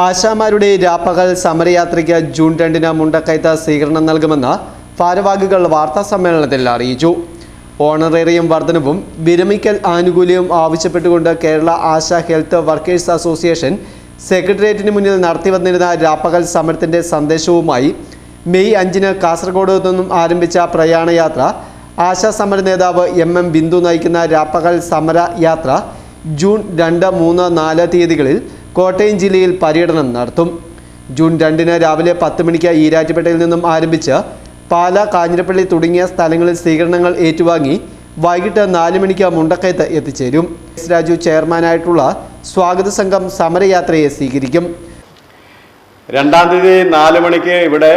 ആശാമാരുടെ രാപ്പകൽ സമരയാത്രയ്ക്ക് ജൂൺ രണ്ടിന് മുണ്ടക്കയത്ത് സ്വീകരണം നൽകുമെന്ന് ഭാരവാഹികൾ വാർത്താ സമ്മേളനത്തിൽ അറിയിച്ചു. ഓണറേറിയം വർധനവും വിരമിക്കൽ ആനുകൂല്യവും ആവശ്യപ്പെട്ടുകൊണ്ട് Kerala ASHA health workers association സെക്രട്ടേറിയറ്റിന് മുന്നിൽ നടത്തിവന്നിരുന്ന രാപ്പകൽ സമരത്തിന്റെ സന്ദേശവുമായി മെയ് അഞ്ചിന് കാസർഗോഡ് നിന്നും ആരംഭിച്ച പ്രയാണയാത്ര ആശാ സമര നേതാവ് എം എം ബിന്ദു നയിക്കുന്ന രാപ്പകൽ സമര യാത്ര ജൂൺ രണ്ട് മൂന്ന് നാല് തീയതികളിൽ കോട്ടയം ജില്ലയിൽ പര്യടനം നടത്തും. ജൂൺ രണ്ടിന് രാവിലെ പത്ത് മണിക്ക് ഈരാറ്റുപേട്ടയിൽ നിന്നും ആരംഭിച്ച് പാല കാഞ്ഞിരപ്പള്ളി തുടങ്ങിയ സ്ഥലങ്ങളിൽ സ്വീകരണങ്ങൾ ഏറ്റുവാങ്ങി വൈകിട്ട് നാല് മണിക്ക് മുണ്ടക്കയത്ത് എത്തിച്ചേരും. എസ് രാജു ചെയർമാനായിട്ടുള്ള സ്വാഗത സംഘം സമരയാത്രയെ സ്വീകരിക്കും. രണ്ടാം തീയതി നാല് മണിക്ക് ഇവിടെ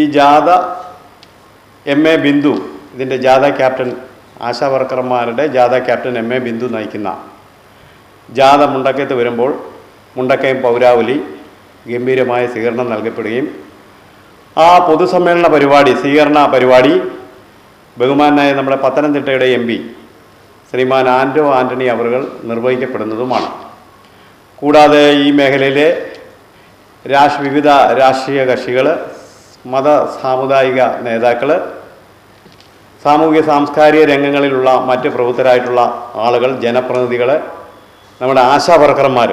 ഈ ജാഥ എം എ ബിന്ദു ഇതിന്റെ ജാഥ ക്യാപ്റ്റൻ ആശാ വർക്കർമാരുടെ ജാഥ ക്യാപ്റ്റൻ എം എ ബിന്ദു നയിക്കുന്ന ജാഥ മുണ്ടക്കയത്ത് വരുമ്പോൾ മുണ്ടക്കയം പൗരാവലി ഗംഭീരമായ സ്വീകരണം നൽകപ്പെടുകയും ആ പൊതുസമ്മേളന പരിപാടി സ്വീകരണ പരിപാടി ബഹുമാനായ നമ്മുടെ പത്തനംതിട്ടയുടെ എം പി ശ്രീമാൻ ആൻഡോ ആന്റണി അവറുകൾ നിർവഹിക്കപ്പെടുന്നതുമാണ്. കൂടാതെ ഈ മേഖലയിലെ രാഷ് വിവിധ രാഷ്ട്രീയ കക്ഷികൾ മത സാമുദായിക നേതാക്കൾ സാമൂഹിക സാംസ്കാരിക രംഗങ്ങളിലുള്ള മറ്റ് പ്രവൃത്തരായിട്ടുള്ള ആളുകൾ ജനപ്രതിനിധികൾ നമ്മുടെ ആശാ വർക്കർമാർ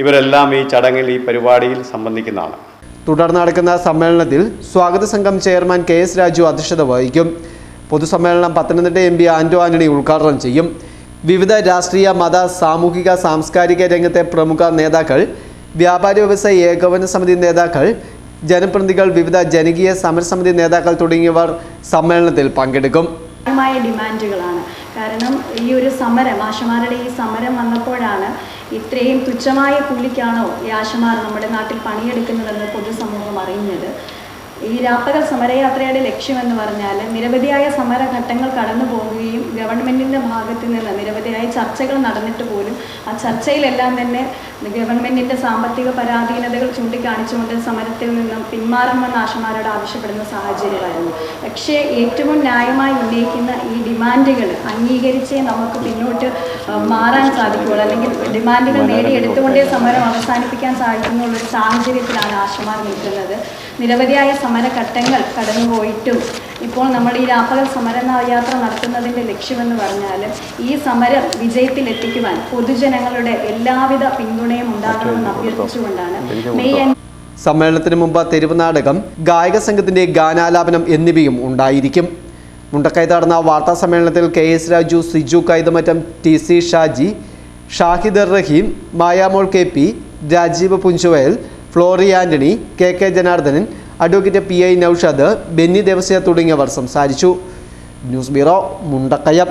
ഇവരെല്ലാം ഈ ചടങ്ങിൽ ഈ പരിപാടിയിൽ സംബന്ധിക്കുന്നതാണ്. തുടർന്ന് നടക്കുന്ന സമ്മേളനത്തിൽ സ്വാഗത സംഘം ചെയർമാൻ കെ എസ് രാജു അധ്യക്ഷത വഹിക്കും. പൊതുസമ്മേളനം പത്തനംതിട്ട എം പി ആന്റോ ആന്റണി ഉദ്ഘാടനം ചെയ്യും. വിവിധ രാഷ്ട്രീയ മത സാമൂഹിക സാംസ്കാരിക രംഗത്തെ പ്രമുഖ നേതാക്കൾ വ്യാപാരി വ്യവസായ ഏകോപന സമിതി നേതാക്കൾ ജനപ്രതിനിധികൾ വിവിധ ജനകീയ സമരസമിതി നേതാക്കൾ തുടങ്ങിയവർ സമ്മേളനത്തിൽ പങ്കെടുക്കും. ന്യായമായ ഡിമാൻഡുകളാണ്. കാരണം ഈ ഒരു സമരം ആശമാരുടെ ഈ സമരം വന്നപ്പോഴാണ് ഇത്രയും തുച്ഛമായ കൂലിക്കാണോ ഈ ആശമാർ നമ്മുടെ നാട്ടിൽ പണിയെടുക്കുന്നതെന്ന് പൊതുസമൂഹം അറിയുന്നത് ഈ രാപ്പകൽ സമരയാത്രയുടെ ലക്ഷ്യമെന്ന് പറഞ്ഞാൽ നിരവധിയായ സമരഘട്ടങ്ങൾ കടന്നു പോകുകയും ഗവൺമെന്റിന്റെ ഭാഗത്ത് നിന്ന് നിരവധിയായ ചർച്ചകൾ നടന്നിട്ട് പോലും ആ ചർച്ചയിലെല്ലാം തന്നെ ഗവൺമെന്റിന്റെ സാമ്പത്തിക പരാധീനതകൾ ചൂണ്ടിക്കാണിച്ചുകൊണ്ട് സമരത്തിൽ നിന്നും പിന്മാറണമെന്ന് ആശമാരോട് ആവശ്യപ്പെടുന്ന സാഹചര്യമായിരുന്നു. പക്ഷേ ഏറ്റവും ന്യായമായി ഉന്നയിക്കുന്ന ഡിമാൻഡുകൾ അംഗീകരിച്ചേ നമുക്ക് പിന്നോട്ട് മാറാൻ സാധിക്കുകയുള്ളൂ. അല്ലെങ്കിൽ ഡിമാൻഡുകൾ നേടിയെടുത്തുകൊണ്ടേ സമരം അവസാനിപ്പിക്കാൻ സാധിക്കുന്നുള്ളൊരു സാഹചര്യത്തിലാണ് ആശമാർ നിൽക്കുന്നത്. നിരവധിയായ സമരഘട്ടങ്ങൾ കടന്നുപോയിട്ടും ഇപ്പോൾ നമ്മൾ ഈ രാപ്പകൽ സമര യാത്ര നടത്തുന്നതിന്റെ ലക്ഷ്യമെന്ന് പറഞ്ഞാൽ ഈ സമരം വിജയത്തിലെത്തിക്കുവാൻ പൊതുജനങ്ങളുടെ എല്ലാവിധ പിന്തുണയും ഉണ്ടാകണമെന്ന് അഭ്യർത്ഥിച്ചുകൊണ്ടാണ്. മെയ് അഞ്ച് സമ്മേളനത്തിന് മുമ്പ് തെരുവ് നാടകം ഗായക സംഘത്തിന്റെ ഗാനാലാപനം എന്നിവയും ഉണ്ടായിരിക്കും. മുണ്ടക്കയത്ത് നടന്ന വാർത്താ സമ്മേളനത്തിൽ K S Raju Siju Kaithamattam T C Shaji Shahidar Raheem Mayamol K P Rajeev Punchuvayal Flory Antony K K Janardhanan advocate P I Noushad Benny Devasya തുടങ്ങിയവർ സംസാരിച്ചു. News bureau Mundakayam.